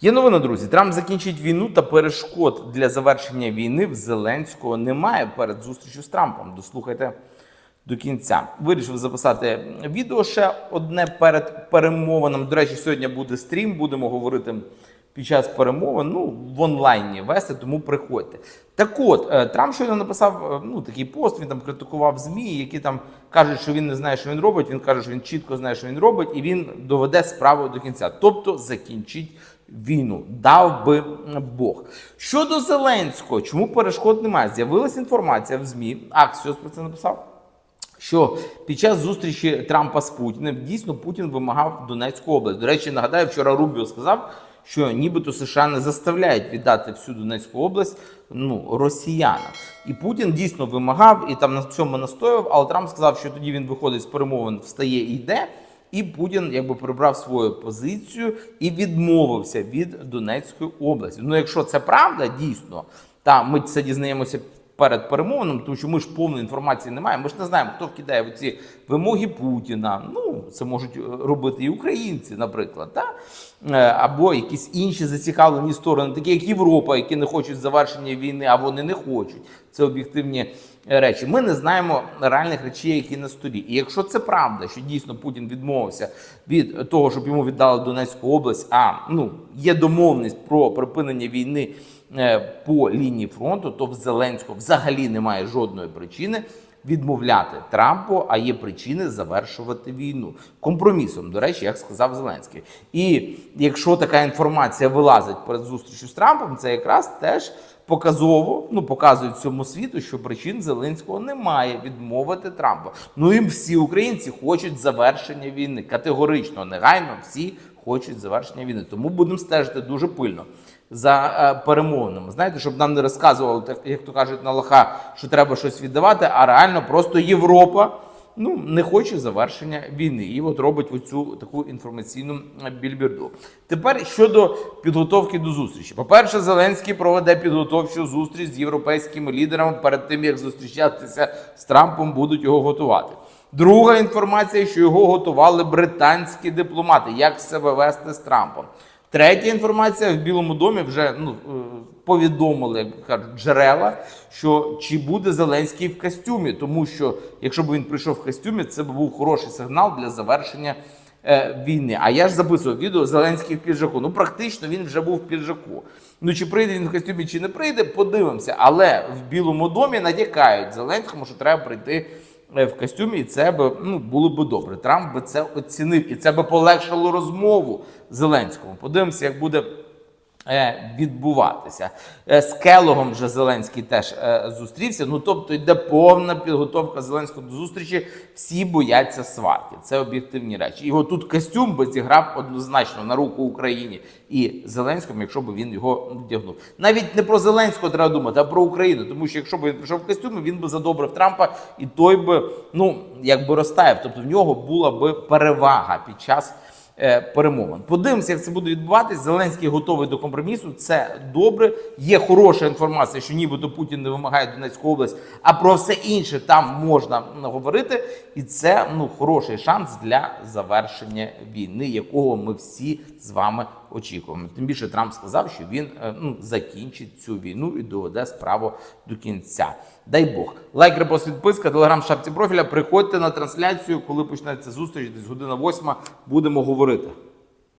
Є новина, друзі. Трамп закінчить війну та перешкод для завершення війни в Зеленського немає перед зустрічю з Трампом. Дослухайте до кінця. Вирішив записати відео ще одне перед перемовинами. До речі, сьогодні буде стрім. Будемо говорити під час перемовин. Ну в онлайні вести, тому приходьте. Так от е, Трамп щойно написав е, ну такий пост. Він там критикував змі, які там кажуть, що він не знає, що він робить. Він каже, що він чітко знає, що він робить, і він доведе справу до кінця. Тобто закінчить війну. Дав би Бог. Щодо Зеленського, чому перешкод немає? З'явилася інформація в ЗМІ. Аксіос про це написав. Що під час зустрічі Трампа з Путіним дійсно Путін вимагав Донецьку область. До речі, нагадаю, вчора Рубіо сказав, що нібито США не заставляють віддати всю Донецьку область ну росіянам. І Путін дійсно вимагав і там на цьому настояв. Але Трамп сказав, що тоді він виходить з перемовин, встає і йде. І Путін якби прибрав свою позицію і відмовився від Донецької області. Ну, якщо це правда, дійсно, та ми це дізнаємося перед перемовинами, тому що ми ж повної інформації не маємо. Ми ж не знаємо, хто вкидає в ці вимоги Путіна. Ну, це можуть е, робити і українці, наприклад, та? Е, або якісь інші зацікавлені сторони, такі як Європа, які не хочуть завершення війни, а вони не хочуть. Це об'єктивні е, речі. Ми не знаємо реальних речей, які на столі. І якщо це правда, що дійсно Путін відмовився від того, щоб йому віддали Донецьку область, а ну є домовленість про припинення війни по лінії фронту, то в Зеленського взагалі немає жодної причини. Відмовляти Трампу, а є причини завершувати війну компромісом. До речі, як сказав Зеленський. І якщо така інформація вилазить перед зустрічю з Трампом, це якраз теж показово ну показують всьому світу, що причин Зеленського немає відмовити Трампа. Ну і всі українці хочуть завершення війни. Категорично, негайно всі хочуть завершення війни. Тому будемо стежити дуже пильно за е, перемовинами. Знаєте, щоб нам не розказували, як то кажуть на лоха, що треба щось віддавати, а реально просто Європа. Ну, не хоче завершення війни, і от робить оцю таку інформаційну е, більбірду. Тепер щодо підготовки до зустрічі. По-перше, Зеленський проведе підготовчу зустріч з європейськими лідерами перед тим, як зустрічатися з Трампом, будуть його готувати. Друга інформація, що його готували британські дипломати, як себе вести з Трампом. Третя інформація в Білому домі вже ну е, повідомили, кажуть, джерела, що чи буде Зеленський в костюмі, тому що якщо б він прийшов в костюмі, це б був хороший сигнал для завершення е, війни. А я ж записував відео Зеленський в піджаку. Ну практично він вже був в піджаку. Ну чи прийде він в костюмі, чи не прийде, подивимося. Але в Білому домі натякають Зеленському, що треба прийти. Е, В костюмі, і це б ну було би добре. Трамп би це оцінив, і це би полегшило розмову Зеленському. Подивимося, як буде відбуватися. Е, З Келогом вже Зеленський теж е, зустрівся. Ну тобто йде повна підготовка Зеленського до зустрічі. Всі бояться сварки. Це об'єктивні речі. І отут костюм би зіграв однозначно на руку Україні і Зеленському, якщо б він його вдягнув. Навіть не про Зеленського треба думати, а про Україну. Тому що якщо б він прийшов в костюмі, він би задобрив Трампа, і той би ну якби розтаяв. Тобто в нього була би перевага під час е, перемовин. Подивимося, як це буде відбуватись. Зеленський готовий до компромісу. Це добре. Є хороша інформація, що нібито Путін не вимагає Донецьку область, а про все інше там можна говорити. І це ну хороший шанс для завершення війни, якого ми всі з вами очікуємо. Тим більше Трамп сказав, що він е, ну закінчить цю війну і доведе справу до кінця. Дай Бог. Лайк, репост, підписка, телеграм, шапці профіля. Приходьте на трансляцію, коли почнеться зустріч, десь година восьма. Будемо говорити курити.